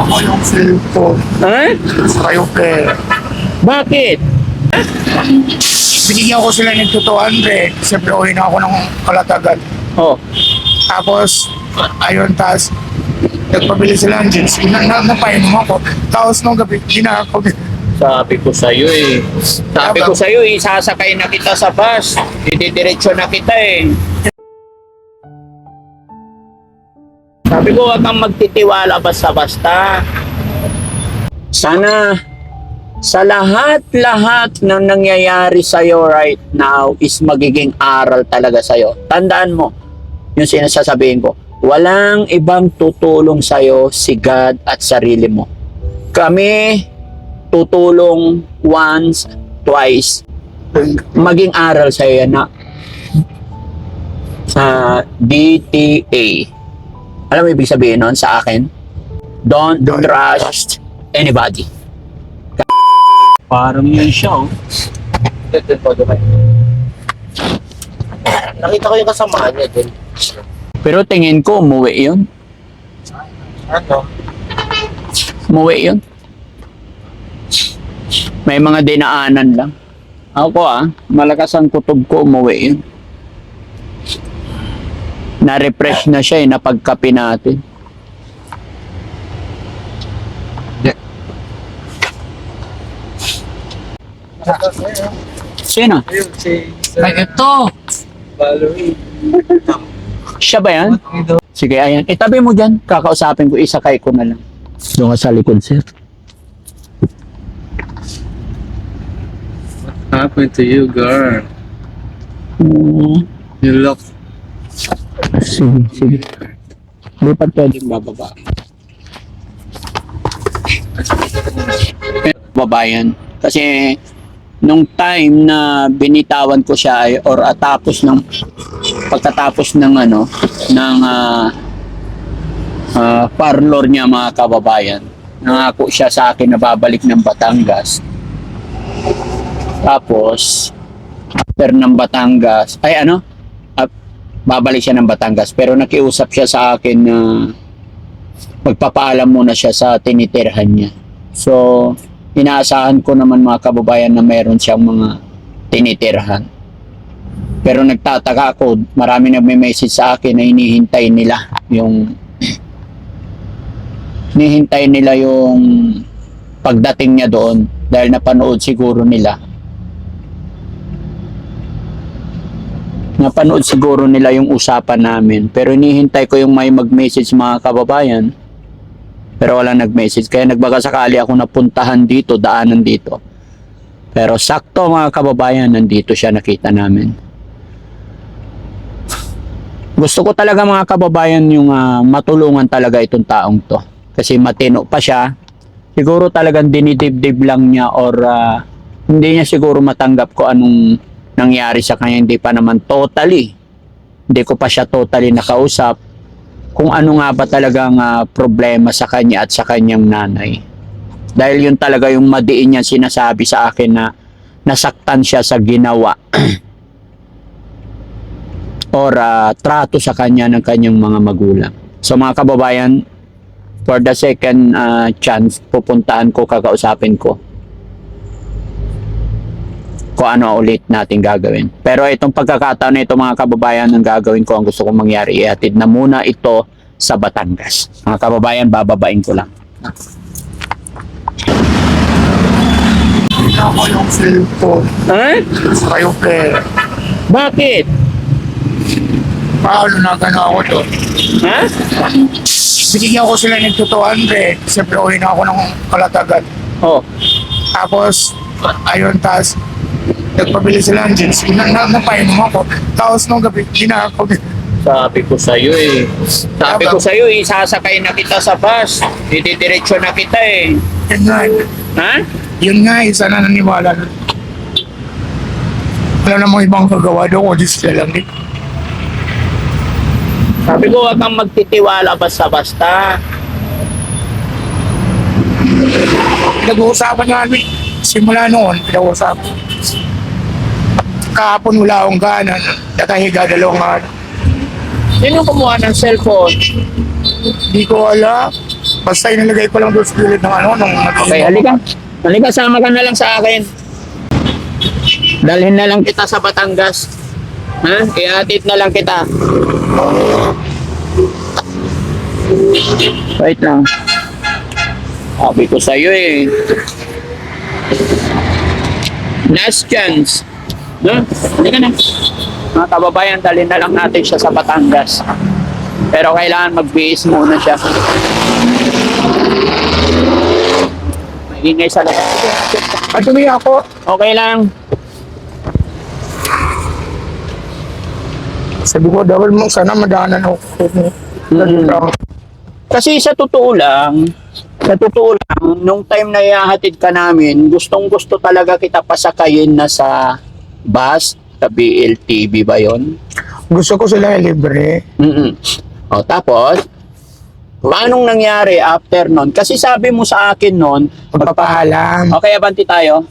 ako yung cellphone. Ha? Kayo pera. Bakit? Binigyan ko sila ng 200. Siyempre, uwi na ako ng kalatagan. Oh. Tapos, ayun, tas nagpabili sila ng jeans. Na, na, napainom ako. Tapos nung gabi, hindi na ako. Sabi ko sa'yo eh. Sabi ko sa'yo eh, sasakay na kita sa bus. Didiretso na kita eh. Sabi ko, wag kang magtitiwala basta-basta. Sana sa lahat-lahat ng nangyayari sa'yo right now is magiging aral talaga sa'yo. Tandaan mo, yung sinasasabihin ko, walang ibang tutulong sa'yo si God at sarili mo. Kami, tutulong once, twice, maging aral sa yan na sa DTA. Alam mo ibig sabihin nun sa akin? Don't, Don't trust anybody. Parang yun siya, oh. Nakita ko yung kasamaan niya dun. Pero tingin ko, umuwi yun. Ano? Umuwi yun. May mga dinaanan lang. Ako ah, malakas ang kutob ko, umuwi yun. Na-refresh na siya eh, napagkapi natin. Sino? Ayun, si Ay, ito. Valerie. Siya ba yan? Sige, ayan. Itabi mo dyan. Kakausapin ko, isakay ko na lang. Doon ka sa likod, sir. happened to you, girl? Mm, You look... sige, sige. Hindi pa pwedeng bababa. Babayan. Kasi nung time na binitawan ko siya ay or at tapos ng pagkatapos ng ano ng ah ah, parlor niya mga kababayan nangako siya sa akin na babalik ng Batangas tapos after ng Batangas ay ano babalik siya ng Batangas pero nakiusap siya sa akin na magpapaalam muna siya sa tinitirhan niya so inaasahan ko naman mga kababayan na mayroon siyang mga tinitirhan. Pero nagtataka ako, marami nagme-message sa akin na hinihintay nila yung hinihintay nila yung pagdating niya doon dahil napanood siguro nila. Napanood siguro nila yung usapan namin pero hinihintay ko yung may mag-message mga kababayan pero wala nag-message. Kaya nagbaga sakali ako napuntahan dito, daanan dito. Pero sakto mga kababayan, nandito siya nakita namin. Gusto ko talaga mga kababayan yung ah, matulungan talaga itong taong to. Kasi matino pa siya. Siguro talagang dinidibdib lang niya or ah, hindi niya siguro matanggap ko anong nangyari sa kanya. Hindi pa naman totally. Hindi ko pa siya totally nakausap kung ano nga ba talagang ah, problema sa kanya at sa kanyang nanay. Dahil yun talaga yung madiin niya sinasabi sa akin na nasaktan siya sa ginawa or ah, trato sa kanya ng kanyang mga magulang. So mga kababayan, for the second ah, chance, pupuntahan ko, kakausapin ko kung ano ulit natin gagawin. Pero itong pagkakataon na ito mga kababayan, ang gagawin ko, ang gusto kong mangyari, ihatid na muna ito sa Batangas. Mga kababayan, bababain ko lang. Binigyan ko yung cellphone. Ha? Kayo pera. Bakit? Paano na gano'n ako to? Ha? Binigyan ko sila ng 200. Siyempre, uwi na ako ng kalatagan. Oh, Tapos, ayun, tas nagpabili sila ng jeans. Na, na, napainom ako. Tapos nung gabi, hindi na ako. sabi ko sa iyo eh. Sabi ko sa iyo, eh, sasakay na kita sa bus. Didiretso na kita eh. Yun nga, eh. Ha? yun nga, isa na naniwala. Wala namang ibang kagawa doon, kundi sila lang din. Sabi ko, wag kang magtitiwala basta-basta. Nag-uusapan nga kami. Simula noon, pinag-uusapan. Kahapon wala akong gana. Nakahiga dalawang araw. Sino kumuha ng cellphone? Hindi ko alam. Basta inilagay ko lang doon sa gilid ng ano, nung Okay, halika. Halika, sama ka na lang sa akin. Dalhin na lang kita sa Batangas. Ha? Ihatid na lang kita. Wait lang. Sabi ko sa'yo eh. Last chance. No? Halika na. Mga kababayan, dalhin na lang natin siya sa Batangas. Pero kailangan mag-base muna siya. Maingay sa labas. At ako, Okay lang. sabi ko, dapat mo sana madaanan ako. Mm. Kasi sa totoo lang, sa totoo lang, nung time na ihahatid ka namin, gustong gusto talaga kita pasakayin na sa bus, sa BLTV ba yon? Gusto ko sila libre. Mm O tapos, paanong nangyari after nun? Kasi sabi mo sa akin nun, Magpapaalam. okay, abanti tayo.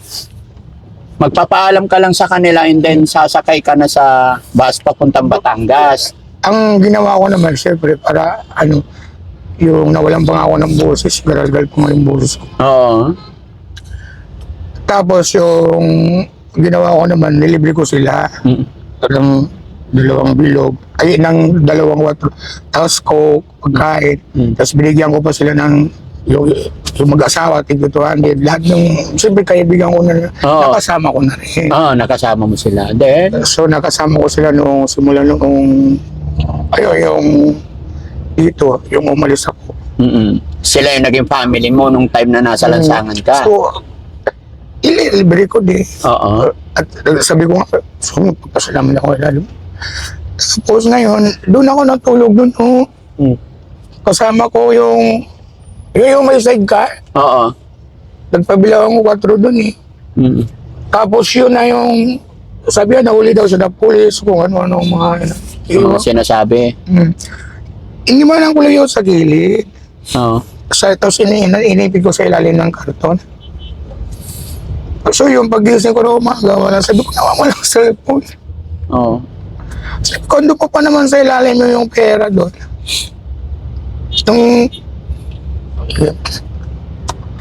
Magpapaalam ka lang sa kanila and then sasakay ka na sa bus papuntang Batangas. Ang ginawa ko naman, syempre, para ano, yung nawalan pa nga ako ng boses, garalgal ko nga yung boses ko. Oo. Tapos yung ginawa ko naman, nilibre ko sila Mm. ng dalawang bilog, ay ng dalawang watro. Tapos ko, pagkain. Mm. Tapos binigyan ko pa sila ng yung, yung mag-asawa, tig 200. Lahat ng, siyempre kaibigan ko na, Oo. nakasama ko na rin. Oo, nakasama mo sila. Then, So nakasama ko sila nung simula nung ayun yung dito, yung umalis ako. mm sila yung naging family mo nung time na nasa lansangan ka. So, ililibre ko din. Oo. At sabi ko nga, so magpapasalamat ako lalo. Tapos ngayon, doon ako natulog doon. Oh. Mm. Kasama ko yung, yung, yung may sidecar. Oo. Nagpabilang ko 4 doon eh. Mm. Tapos yun na yung, sabi na nahuli daw sa police kung ano-ano mga, ano. Yung Yun. mga sinasabi. Hmm. Iniwanan ko lang yun sa gilid. Oo. Sa, tapos ini, inipid ko sa ilalim ng karton. So yung pagising ko na umaga, wala. Sabi ko, nawa mo lang cellphone. Oo. Sabi ko, "Ando ko pa naman sa ilalim yung pera doon. Yung...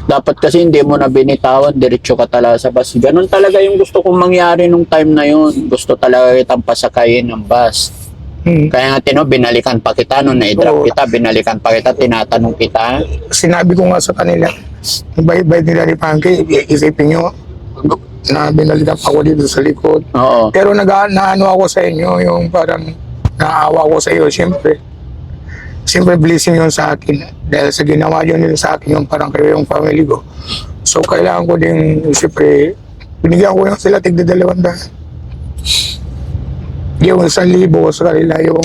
Dapat kasi hindi mo na binitawan, diretso ka talaga sa bus. Ganon talaga yung gusto kong mangyari nung time na yun. Gusto talaga kitang pasakayin ng bus. Hmm. Kaya nga tino, binalikan pa kita nung na-drop kita, binalikan pa kita, tinatanong kita. Sinabi ko nga sa kanila, yung bayad-bayad nila ni Panky, isipin nyo, na binalikan pa ako dito sa likod. Oo. Pero nag naano ako sa inyo, yung parang naawa ko sa iyo, siyempre. Siyempre blessing yun sa akin. Dahil sa ginawa yun nila sa akin, yung parang kayo yung family ko. So kailangan ko din, siyempre, binigyan ko yung sila tigda dalawang daan. Yung isang libo sa kanila, yung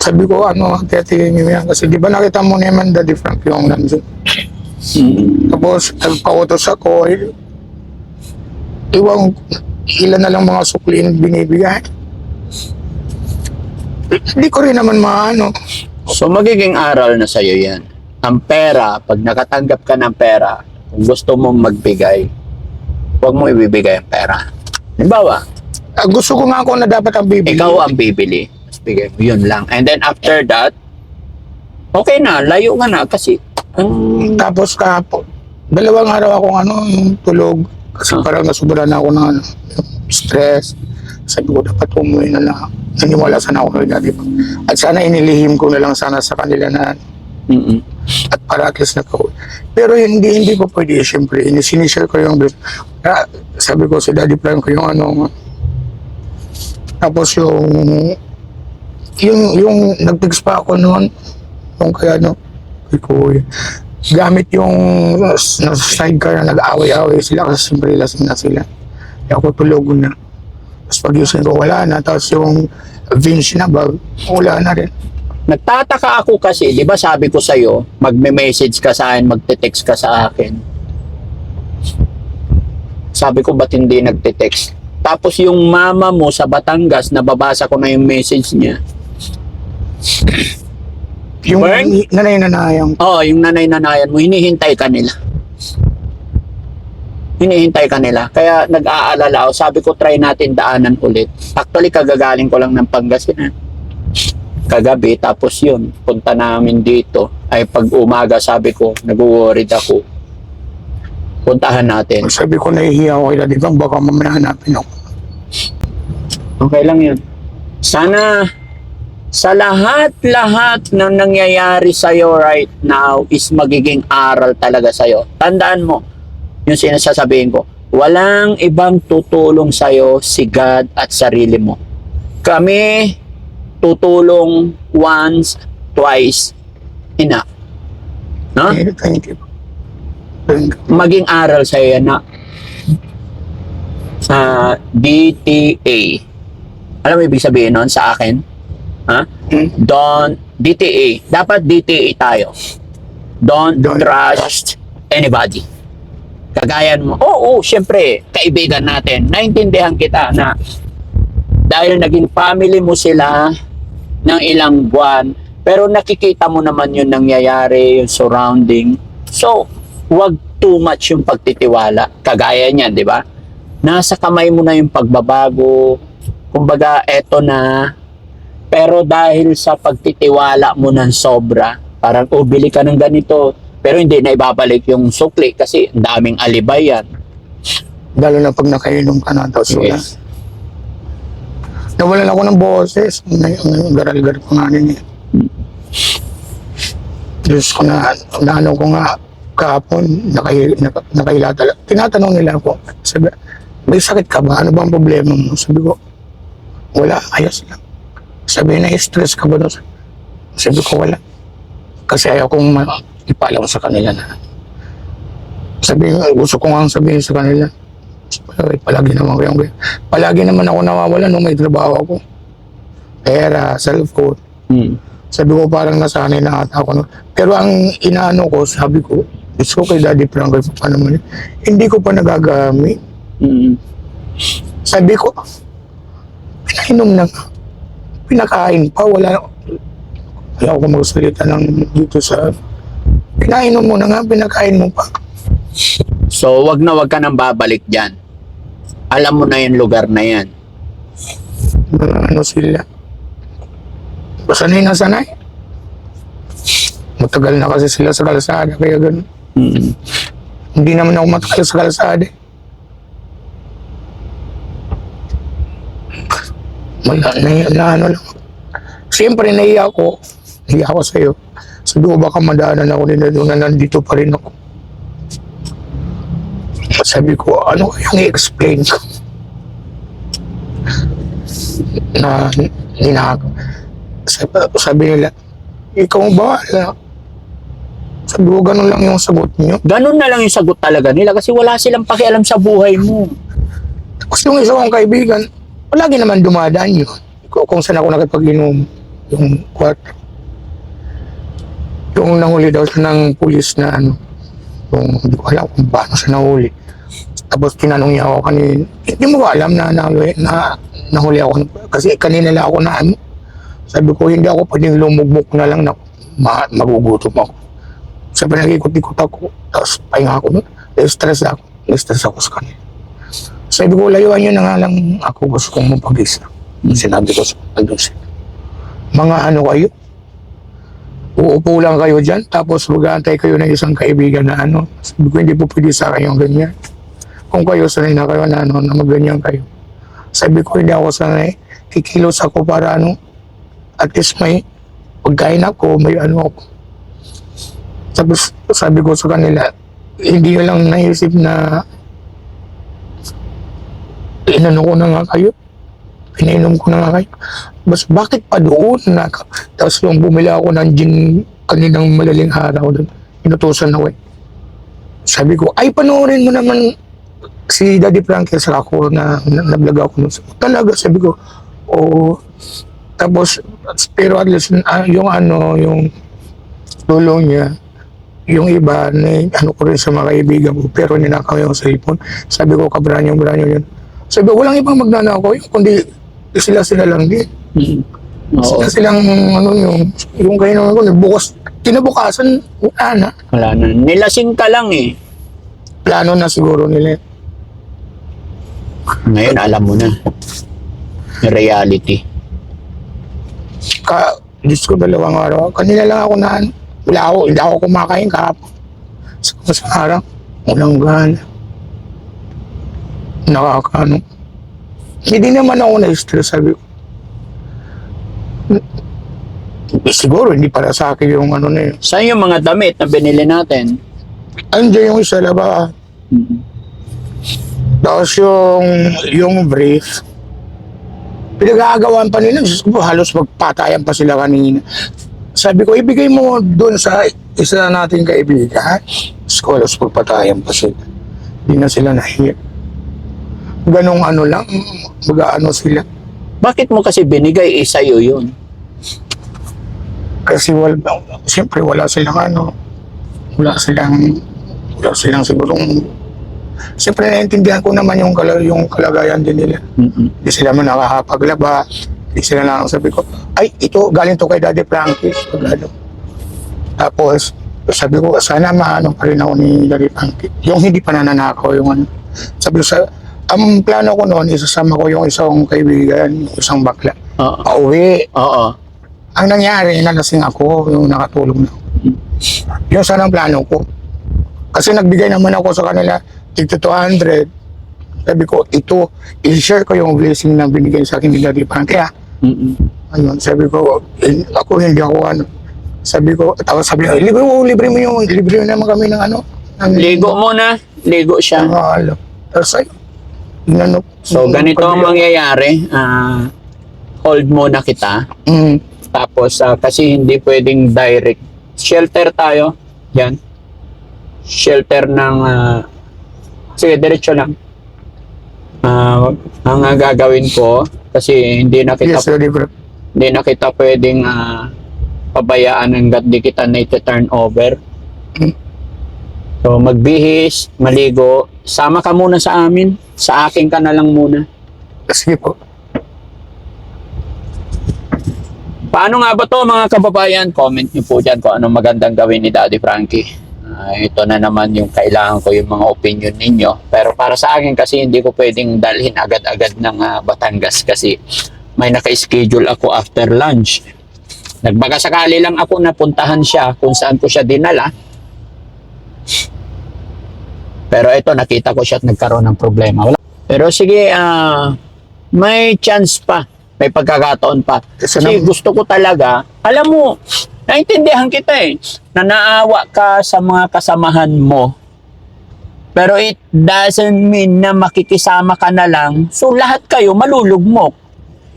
sabi ko, ano, tiyatigin nyo yan. Kasi di ba nakita mo naman Daddy Frank yung nandun. Mm. Tapos, nagpautos ako, eh, iwang ilan na lang mga suklin binibigay. Hindi ko rin naman maano. So magiging aral na sa'yo yan. Ang pera, pag nakatanggap ka ng pera, kung gusto mong magbigay, huwag mo ibibigay ang pera. Halimbawa, Ah, gusto ko nga ako na dapat ang bibili. ikaw ang bibili. Tapos bigay mo, yun lang. And then after that, okay na, layo ka na kasi ang Tapos kahapon, dalawang araw akong ano, yung tulog. Kasi Ah. parang nasubra na ako ng ano, stress. Sabi ko, dapat umuwi na lang. Naniwala sana ako kay daddy. At sana inilihim ko na lang sana sa kanila na Mm-mm. at para at least nakaw. Pero hindi hindi ko pwede siyempre. Sinishare ko yung ah, sabi ko si Daddy Frank ko yung ano tapos yung yung yung nag-text pa ako noon yung kaya ano kay Kuya gamit yung sidecar na nag-away-away sila kasi siyempre lasing na sila kaya tulog na tapos pag ko wala na tapos yung Vince na bag wala na rin Nagtataka ako kasi, di ba sabi ko sa'yo, magme-message ka sa akin, magte-text ka sa akin. Sabi ko, ba't hindi nagte-text? Tapos yung mama mo sa Batangas, nababasa ko na yung message niya. Yung Bern? nanay-nanayang Oo, yung nanay-nanayan mo, hinihintay ka nila. Hinihintay ka nila. Kaya nag-aalala ako. Sabi ko, try natin daanan ulit. Actually, kagagaling ko lang ng Pangasinan. kagabi tapos yun punta namin dito ay pag umaga sabi ko nag-worried ako puntahan natin Sabi ko, nahihiya ako kay dito. Baka mamaya hanapin ako. okay lang yun sana sa lahat-lahat ng nangyayari sa'yo right now is magiging aral talaga sa'yo. Tandaan mo, yung sinasasabihin ko, walang ibang tutulong sa'yo si God at sarili mo. Kami tutulong once, twice, enough. No? Thank you. Thank you. maging aral sa yan na sa DTA. Alam mo ibig sabihin nun sa akin? Ha? Hmm? Don't DTA. Dapat DTA tayo. Don't, Don't trust anybody. Kagayan mo. Oo, syempre, kaibigan natin. Naintindihan kita na dahil naging family mo sila ng ilang buwan, pero nakikita mo naman yung nangyayari, yung surrounding. So, wag too much yung pagtitiwala. Kagaya niyan, di ba? Nasa kamay mo na yung pagbabago. Kumbaga, eto na. Pero dahil sa pagtitiwala mo ng sobra, parang, oh, bili ka ng ganito. Pero hindi na ibabalik yung sukli kasi ang daming alibay yan. Lalo na pag nakainom ka na. Tapos wala. Yes. Nawalan ako ng boses. Ang garal-garal ko nga rin eh. Diyos ko na, naano ko nga kahapon, nakay, nak, nakahila talaga. Tinatanong nila ako, sabi, may sakit ka ba? Ano ba ang problema mo? Sabi ko, wala, ayos lang. Sabi na, stress ka ba? doon? Sabi ko, wala. Kasi ayaw kong ipalaw sa kanila na. Sabi gusto ko nga sabihin sa kanila, palagi, palagi naman kayo. Palagi naman ako nawawala nung may trabaho ako. Pera, cellphone. Hmm. Sabi ko parang nasanay na ata ako. Pero ang inaano ko, sabi ko, gusto ko kay Daddy Frank, pa naman, hindi ko pa nagagamit. Hmm. Sabi ko, pinainom na nga. Pinakain pa, wala, wala ako magsalita ng dito sa, pinainom mo na nga, pinakain mo pa. So, wag na wag ka nang babalik dyan. Alam mo na yung lugar na yan. Ano sila. Sanay na sanay. Matagal na kasi sila sa kalsada, kaya ganun. Hmm. Hindi naman ako matagal sa kalsada. eh. Wala, na, na ano lang. Siyempre, naiya ako. Naiya ako sa'yo. Sabi ko, baka madaanan ako nila doon na nandito pa rin ako. Sabi ko, ano kayang i-explain ko? Na, nina, sabi, sabi nila, ikaw ba? Sabi ko, ganun lang yung sagot niyo. Ganun na lang yung sagot talaga nila kasi wala silang pakialam sa buhay mo. Tapos yung isa kong kaibigan, palagi naman dumadaan yun. Kung, kung saan ako nakipag-inom, yung kwarto. Yung nahuli daw siya ng pulis na ano, yung hindi ko alam kung paano siya nahuli. Tapos tinanong niya ako kanina, hindi mo ba alam na, na, na nahuli ako kasi kanina lang ako na ano. Sabi ko, hindi ako pwedeng lumugmok na lang na ma- magugutom ako. Sabi nag-ikot-ikot ako, tapos pahinga ako. Na-stress ako, na-stress ako sa kanila. Sabi ko, layuan nyo na nga lang ako gusto kong mapag-isa. Sinabi ko sa nandun sila. Mga ano kayo? Uupo lang kayo dyan, tapos mag-aantay kayo ng isang kaibigan na ano. Sabi ko, hindi po pwede sa akin yung ganyan. Kung kayo sanay na kayo na ano, na magganyan kayo. Sabi ko, hindi ako sanay. Kikilos ako para ano, at least may pagkain ako, may ano ako. Tapos sabi ko sa kanila, hindi ko lang naisip na inano ko na nga kayo. Pinainom ko na nga kayo. Bas, bakit pa doon na? Tapos yung bumili ako ng gin kaninang malaling araw doon. Inutusan ako eh. Sabi ko, ay panoorin mo naman si Daddy Frankie sa ako na, na nag-vlog ako nun. Talaga, sabi ko, oo. Tapos, pero at least, ah, yung ano, yung tulong niya, yung iba, na, ano ko rin sa mga kaibigan ko, pero ninakaw yung cellphone. Sabi ko, kabranyo, branyo yun. Sabi ko, walang ibang magnanakaw yun, kundi sila-sila lang din. Hmm. Oo, Sila silang, ano yung, yung kayo naman ko, nagbukas, kinabukasan, wala na. wala na. Nilasing ka lang eh. Plano na siguro nila. Ngayon alam mo na. Reality. Ka, Diyos ko dalawang araw. Kanina lang ako na, wala ako, hindi ako kumakain kahapon. Sa, sa araw, walang gana. Nakakano. Hindi naman ako na-stress, sabi ko. Eh, siguro, hindi para sa akin yung ano na yun. Saan yung mga damit na binili natin? Andiyan yung isa laba. Mm-mm. Tapos yung, yung brief, pinag-aagawan pa nila. Halos magpatayan pa sila kanina. Sabi ko, ibigay mo doon sa isa nating kaibigan. Halos magpatayan pa sila. Hindi na sila nahiya. Ganong ano lang, mag-ano sila. Bakit mo kasi binigay eh sa'yo yun? Kasi wala, siyempre wala silang ano, wala silang, wala silang sigurong, siyempre naiintindihan ko naman yung, kala, yung kalagayan din nila. Mm-mm. Hindi sila man nakakapaglaba. Hindi sila lang sabi ko, ay, ito, galing to kay Daddy Frankie. Pag ano. Tapos, sabi ko, sana maano pa rin ako ni Daddy Frankie. Yung hindi pa nananakaw, yung ano. Sabi ko, sa, ang plano ko noon, isasama ko yung isang kaibigan, isang bakla. Oo. Pauwi. Oo. Ang nangyari, nalasing ako, yung nakatulog na. Yun sana ang plano ko. Kasi nagbigay naman ako sa kanila, tigto 200. Sabi ko, ito, i-share ko yung blessing na binigay sa akin ni Daddy Frankie. ah. Mm-mm. Ayun, sabi ko, eh, ako hindi ako ano. Sabi ko, tapos sabi ko, libre mo, libre mo yung, libre mo naman kami ng ano. Ng, Ligo muna. Ligo siya. Ano. Tapos ay, inano. So, ganito ang mangyayari. Ah, hold muna kita. Mm, Tapos, ah, kasi hindi pwedeng direct. Shelter tayo. Yan. Shelter ng... ah, sige, diretso lang. Ah, ang gagawin ko, kasi hindi na kita yes, Daddy Frankie. hindi na kita pwedeng ah, pabayaan hanggat di kita na turn over. So, magbihis, maligo, sama ka muna sa amin. Sa akin ka na lang muna. Sige po. Paano nga ba to mga kababayan? Comment nyo po dyan kung anong magandang gawin ni Daddy Frankie. Ah, ito na naman yung kailangan ko yung mga opinion ninyo. Pero para sa akin kasi hindi ko pwedeng dalhin agad-agad ng ah, Batangas kasi may naka-schedule ako after lunch. Nagbaga sakali lang ako napuntahan siya kung saan ko siya dinala. Pero ito nakita ko siya at nagkaroon ng problema. Wala. Pero sige, ah, may chance pa. May pagkakataon pa. Kasi gusto ko talaga, alam mo, naintindihan kita eh, na naawa ka sa mga kasamahan mo. Pero it doesn't mean na makikisama ka na lang, so lahat kayo malulugmok.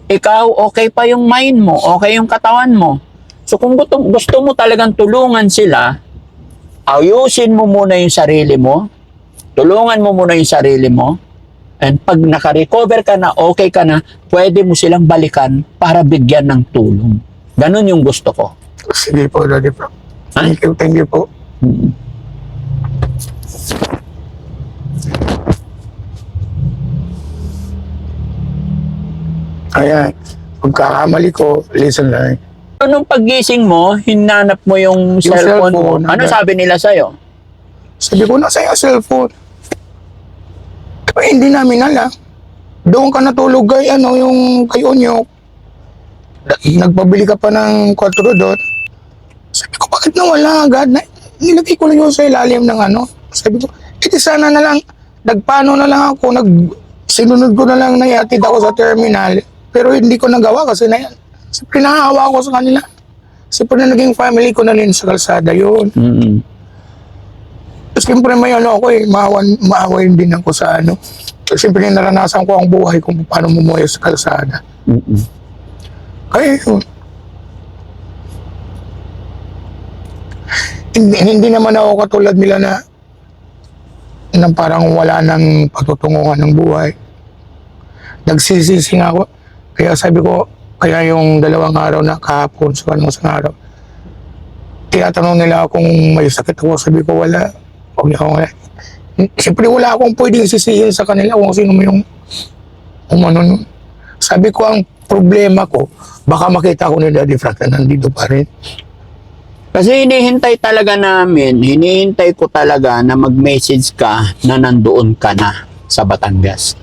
Ikaw, okay pa yung mind mo, okay yung katawan mo. So kung gusto, gusto mo talagang tulungan sila, ayusin mo muna yung sarili mo, tulungan mo muna yung sarili mo, and pag naka-recover ka na, okay ka na, pwede mo silang balikan para bigyan ng tulong. Ganon yung gusto ko. Sige po, Daddy Frankie. Thank you, thank you po. Mm. Ayan. Pagkakamali ko, listen lang. Nung paggising mo, hinanap mo yung, cellphone, mo. cellphone, Ano hanggang- sabi nila sa'yo? Sabi ko, nasa yung cellphone. Eh, hindi namin alam. Doon ka natulog kay, ano, yung kay Onyok. Na- Nagpabili ka pa ng 4 doon. Sabi ko, bakit nawala agad? Na, nilagay ko lang yun sa ilalim ng ano. Sabi ko, iti sana na lang, nagpano na lang ako, nag, sinunod ko na lang na iatid ako sa terminal. Pero hindi ko nagawa kasi na, siyempre nahahawa ako sa kanila. Siyempre na naging family ko na rin sa kalsada yun. Mm. Siyempre may ano ako eh, maawan, maawain din ako sa ano. Siyempre naranasan ko ang buhay kung paano mumuhay sa kalsada. Mm-mm. Kaya yun. Hindi, hindi naman ako katulad nila na nang parang wala nang patutunguhan ng buhay. Nagsisisi nga ako. Kaya sabi ko, kaya yung dalawang araw na kahapon sa kanong isang araw, tinatanong nila kung may sakit ako. Sabi ko, wala. Huwag niyo ako. Siyempre wala akong pwedeng sisihin sa kanila kung sino mo yung kung ano nun. Sabi ko, ang problema ko, baka makita ko ni Daddy Frank na nandito pa rin. Kasi hinihintay talaga namin, hinihintay ko talaga na mag-message ka na nandoon ka na sa Batangas.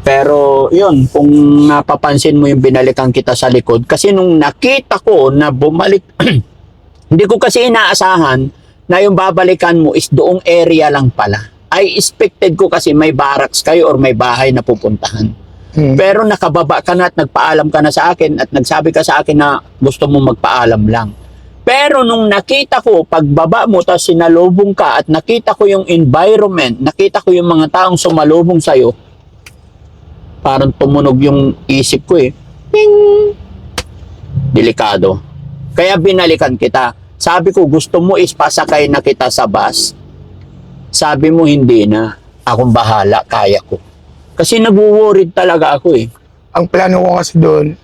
Pero yun, kung napapansin mo yung binalikan kita sa likod, kasi nung nakita ko na bumalik, hindi ko kasi inaasahan na yung babalikan mo is doong area lang pala. I expected ko kasi may barracks kayo or may bahay na pupuntahan. Hmm. Pero nakababa ka na at nagpaalam ka na sa akin at nagsabi ka sa akin na gusto mo magpaalam lang. Pero nung nakita ko, pagbaba mo, tapos sinalubong ka at nakita ko yung environment, nakita ko yung mga taong sumalubong sa'yo, parang tumunog yung isip ko eh. Ting! Delikado. Kaya binalikan kita. Sabi ko, gusto mo is pasakay na kita sa bus. Sabi mo, hindi na. Akong bahala, kaya ko. Kasi nag-worried talaga ako eh. Ang plano ko kasi doon,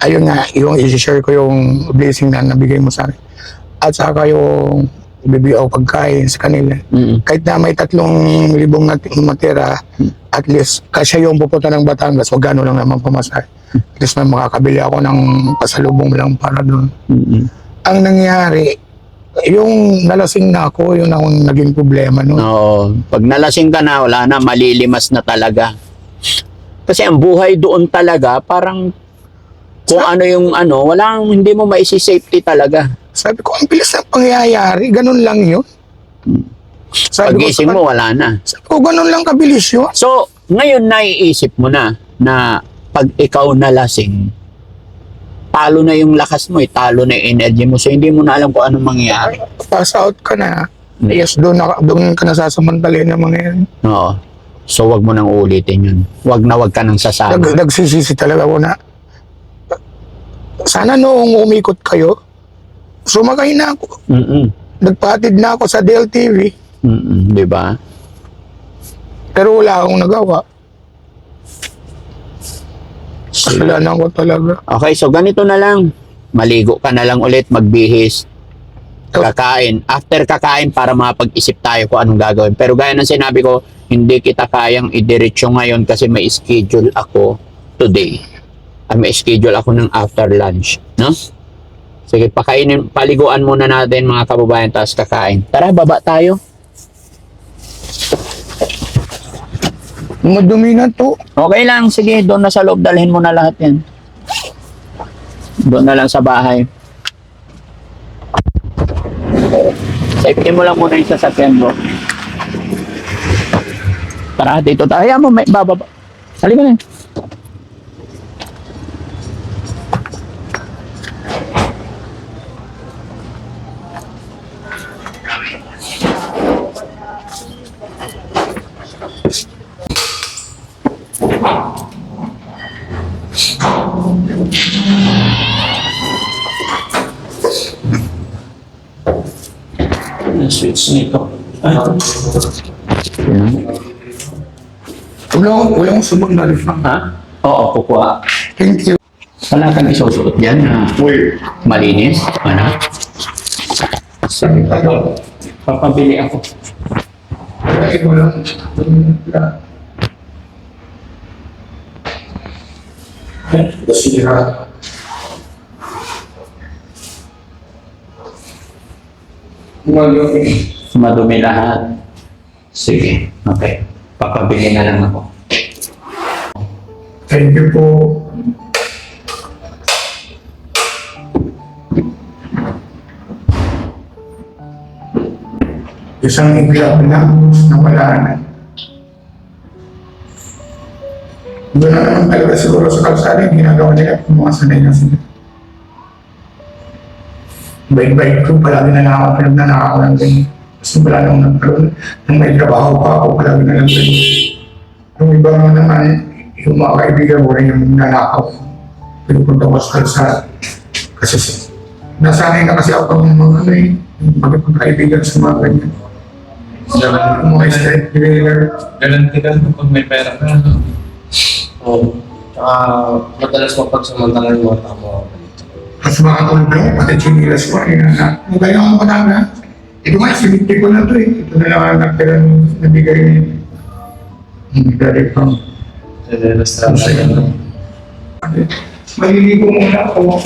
ayun nga, yung i-share ko yung blessing na nabigay mo sa akin. At saka yung bibigay ako pagkain sa kanila. Mm. Kahit na may tatlong libong matira, at least kasya yung pupunta ng Batangas, wag gano'n lang naman pamasahe. At least may makakabili ako ng pasalubong lang para doon. Mm-mm. Ang nangyari, yung nalasing na ako, yun ang naging problema no. Oo. Pag nalasing ka na, wala na, malilimas na talaga. Kasi ang buhay doon talaga, parang kung ano yung ano, walang, hindi mo maisi-safety talaga. Sabi ko, ang bilis ng pangyayari, ganun lang yun. Sabi ko, Pagising sa- mo, wala na. Sabi ko, ganun lang kabilis yun. So, ngayon naiisip mo na na pag ikaw nalasing, talo na yung lakas mo, eh, talo na yung energy mo. So, hindi mo na alam kung anong mangyayari. Pass out ka na. Hmm. Yes, doon, na, doon ka nasasamantalin ng mga yan. Oo. So, wag mo nang ulitin yun. Wag na wag ka nang sasama. Nag, nagsisisi talaga ako na, sana noong umikot kayo, sumakay na ako. Mm-mm. Nagpatid na ako sa DLTV, Mm-mm. Di ba? pero wala akong nagawa. Kasalanan ko talaga. Okay, so ganito na lang. Maligo ka na lang ulit, magbihis, kakain. After kakain, para mapag-isip tayo kung anong gagawin. Pero gaya ng sinabi ko, hindi kita kayang idiretso ngayon kasi may schedule ako today. Ay, may schedule ako ng after lunch. No? Sige, pakainin, paliguan muna natin mga kababayan, tapos kakain. Tara, baba tayo. Madumi na to. Okay lang, sige, doon na sa loob, dalhin mo na lahat yan. Doon na lang sa bahay. Safety mo lang muna yung sasakyan mo. Tara, dito tayo. Hayaan mo, may bababa. Halika na. Switch nito. Ay. Yan. Wala, wala akong subang na Ha? Oo, kukuha. Thank you. Wala kang isusuot dyan na malinis. Ano? Sige, papabili ako. Ay, wala. Sira. Madumi lahat. Sige, okay. Papabili na lang ako. Thank you po. Isang iglap na nawala na. Doon na naman talaga siguro sa kalsada yung ginagawa nila kung mga sanay na sila. Bait-bait ko, palagi na lang ako pinagnanakaw ng ganyan. Kasi wala nang nagkaroon, nung may trabaho pa ako, palagi na lang ganyan. Yung iba nga naman, yung mga kaibigan ko rin yung nanakaw. Pinupunta ko sa kalsada. Kasi nasanay na kasi ako ng mga ano eh, magkakaibigan sa mga ganyan. Yung mga straight dealer. Ganun ka ganun pag may pera ka. no? Oo. Tsaka madalas mapagsamantala yung mga tao. Tapos mga tulog ko, pati chinilas ko, ay na, kung kaya ako matanda, ito nga, sinipti ko na to eh. Ito na lang ang nagtira ng nabigay niya. Hindi ang saya. Maliligo muna ako.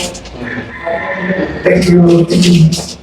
Thank you. Thank you.